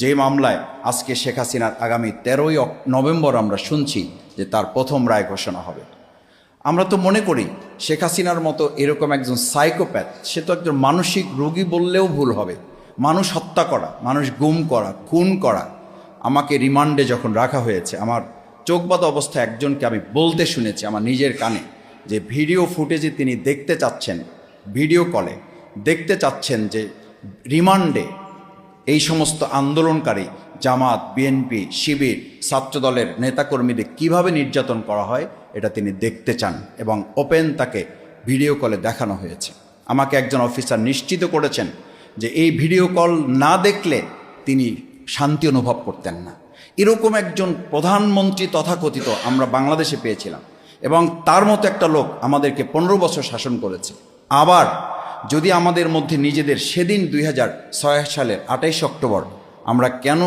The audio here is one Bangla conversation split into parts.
যে মামলায় আজকে শেখ হাসিনার আগামী তেরোই নভেম্বর আমরা শুনছি যে তার প্রথম রায় ঘোষণা হবে। আমরা তো মনে করি শেখ হাসিনার মতো এরকম একজন সাইকোপ্যাথ সে তো একজন মানসিক রোগী বললেও ভুল হবে। মানুষ হত্যা করা, মানুষ গুম করা, খুন করা, আমাকে রিমান্ডে যখন রাখা হয়েছে, আমার চোখবাদ অবস্থায় একজনকে আমি বলতে শুনেছি আমার নিজের কানে যে ভিডিও ফুটেজে তিনি দেখতে চাচ্ছেন, ভিডিও কলে দেখতে চাচ্ছেন যে রিমান্ডে এই সমস্ত আন্দোলনকারী জামাত বিএনপি শিবির, ছাত্রদলের নেতাকর্মীদের কীভাবে নির্যাতন করা হয়, এটা তিনি দেখতে চান এবং ওপেন তাকে ভিডিও কলে দেখানো হয়েছে। আমাকে একজন অফিসার নিশ্চিত করেছেন যে এই ভিডিও কল না দেখলে তিনি শান্তি অনুভব করতেন না। এরকম একজন প্রধানমন্ত্রী তথাকথিত আমরা বাংলাদেশে পেয়েছিলাম এবং তার মতো একটা লোক আমাদেরকে পনেরো বছর শাসন করেছে। আবার যদি আমাদের মধ্যে নিজেদের সেদিন দুই হাজার ছয় সালের আঠাইশ অক্টোবর আমরা কেন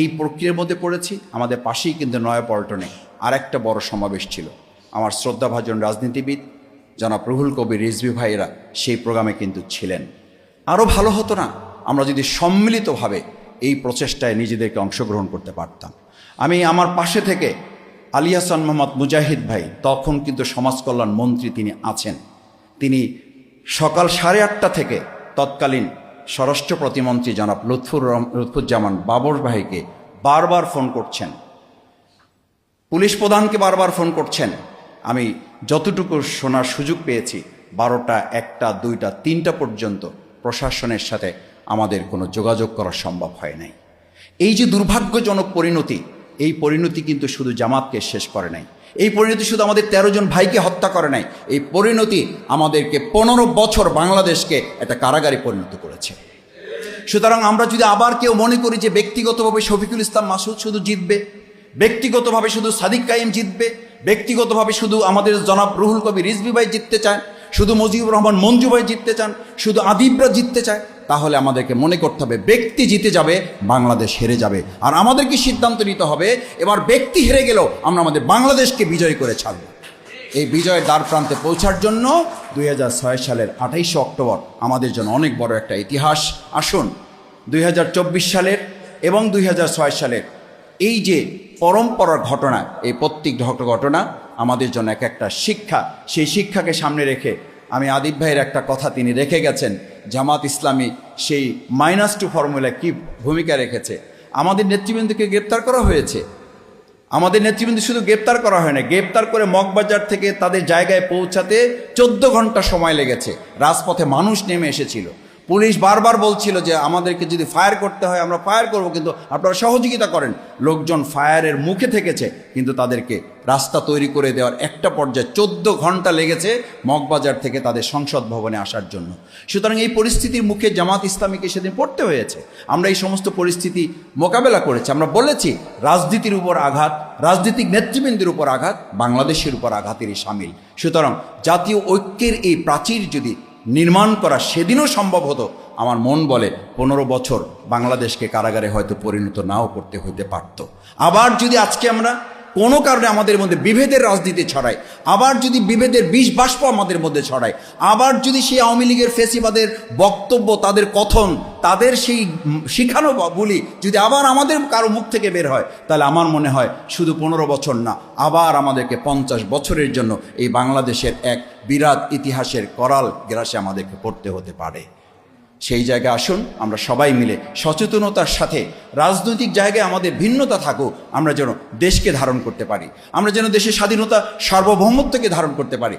এই প্রক্রিয়ার মধ্যে পড়েছি, আমাদের পাশেই কিন্তু নয়াপল্টনে আর একটা বড় সমাবেশ ছিল। আমার শ্রদ্ধাভাজন রাজনীতিবিদ জনাব রুহুল কবির রিজভি ভাইয়েরা সেই প্রোগ্রামে কিন্তু ছিলেন। আরও ভালো হতো না, আমরা যদি সম্মিলিতভাবে এই প্রচেষ্টায় নিজেদেরকে অংশগ্রহণ করতে পারতাম। আমি আমার পাশে থেকে আলিয়াসান মোহাম্মদ মুজাহিদ ভাই, তখন কিন্তু সমাজকল্যাণ মন্ত্রী তিনি আছেন। তিনি সকাল সাড়ে আটটা থেকে তৎকালীন স্বরাষ্ট্র প্রতিমন্ত্রী জনাব লুৎফুর লুৎফুজ্জামান বাবর ভাইকে বারবার ফোন করছেন। পুলিশ প্রধানকে বারবার ফোন করছেন। আমি যতটুকু শোনার সুযোগ পেয়েছি, বারোটা, একটা, দুইটা, তিনটা পর্যন্ত প্রশাসনের সাথে আমাদের কোনো যোগাযোগ করা সম্ভব হয় নাই। এই যে দুর্ভাগ্যজনক পরিণতি, এই পরিণতি কিন্তু শুধু জামাতকে শেষ করে নাই এই পরিণতি শুধু আমাদের তেরো জন ভাইকে হত্যা করে নাই, এই পরিণতি আমাদেরকে পনেরো বছর বাংলাদেশকে একটা কারাগারে পরিণত করেছে। সুতরাং আমরা যদি আবার কেউ মনে করি যে ব্যক্তিগতভাবে শফিকুল ইসলাম মাসুদ শুধু জিতবে, ব্যক্তিগতভাবে শুধু সাদিক কাইম জিতবে, ব্যক্তিগতভাবে শুধু আমাদের জনাব রুহুল কবি রিজবি ভাই জিততে চান শুধু মুজিবুর রহমান মঞ্জু ভাই জিততে চান, শুধু আদিবরা জিততে চায়, তাহলে আমাদেরকে মনে করতে হবে ব্যক্তি জিতে যাবে, বাংলাদেশ হেরে যাবে। আর আমাদেরকে সিদ্ধান্ত নিতে হবে? এবার ব্যক্তি হেরে গেলেও আমরা আমাদের বাংলাদেশকে বিজয় করে ছাড়ব। এই বিজয়ের দ্বার প্রান্তে পৌঁছার জন্য দুই হাজার ছয় সালের আঠাইশে অক্টোবর আমাদের জন্য অনেক বড় একটা ইতিহাস। আসুন, দুই হাজার চব্বিশ সালের এবং দুই হাজার ছয় সালের এই যে পরম্পরার ঘটনা, এই প্রত্যেক ঘট- ঘটনা আমাদের জন্য এক একটা শিক্ষা, সেই শিক্ষাকে সামনে রেখে আমি আদিব ভাইয়ের একটা কথা তিনি রেখে গেছেন, জামাত ইসলামী সেই মাইনাস টু ফর্মুলা কি ভূমিকা রেখেছে। আমাদের নেতৃবৃন্দকে গ্রেপ্তার করা হয়েছে। আমাদের নেতৃবৃন্দ শুধু গ্রেপ্তার করা হয় না, গ্রেপ্তার করে মগবাজার থেকে তাদের জায়গায় পৌঁছাতে চোদ্দ ঘণ্টা সময় লেগেছে। রাজপথে মানুষ নেমে এসেছিল। পুলিশ বারবার বলছিল যে আমাদেরকে যদি ফায়ার করতে হয়, আমরা ফায়ার করব, কিন্তু আপনারা সহযোগিতা করেন। লোকজন ফায়ারের মুখে থেকেছে, কিন্তু তাদেরকে রাস্তা তৈরি করে দেওয়ার একটা পর্যায়ে চোদ্দ ঘণ্টা লেগেছে মগবাজার থেকে তাদের সংসদ ভবনে আসার জন্য। সুতরাং এই পরিস্থিতির মুখে জামাত ইসলামীকে সেদিন পড়তে হয়েছে। আমরা এই সমস্ত পরিস্থিতি মোকাবেলা করেছি। আমরা বলেছি, রাজনীতির উপর আঘাত, রাজনৈতিক নেতৃবৃন্দের উপর আঘাত, বাংলাদেশের উপর আঘাতেরই সামিল। সুতরাং জাতীয় ঐক্যের এই প্রাচীর যদি নির্মাণ করা সেদিনও সম্ভব হতো। আমার মন বলে পনেরো বছর বাংলাদেশকে কারাগারে হয়তো পরিণত নাও করতে হইতে পারত। আবার যদি আজকে আমরা কোনো কারণে আমাদের মধ্যে বিভেদের রাজনীতি ছড়ায়। আবার যদি বিভেদের বিষ বাষ্প আমাদের মধ্যে ছড়ায়, আবার যদি সেই আওয়ামী লীগের ফেসিবাদের বক্তব্য, তাদের কথন, তাদের সেই শিখানো বলি যদি আবার আমাদের কারও মুখ থেকে বের হয়, তাহলে আমার মনে হয় শুধু পনেরো বছর না, আবার আমাদেরকে পঞ্চাশ বছরের জন্য এই বাংলাদেশের এক বিরাট ইতিহাসের করাল গ্রাসে আমাদেরকে পড়তে হতে পারে। সেই জায়গায় আসুন, আমরা সবাই মিলে সচেতনতার সাথে রাজনৈতিক জায়গায় আমাদের ভিন্নতা থাকুক, আমরা যেন দেশকে ধারণ করতে পারি। আমরা যেন দেশের স্বাধীনতা সার্বভৌমত্বকে ধারণ করতে পারি।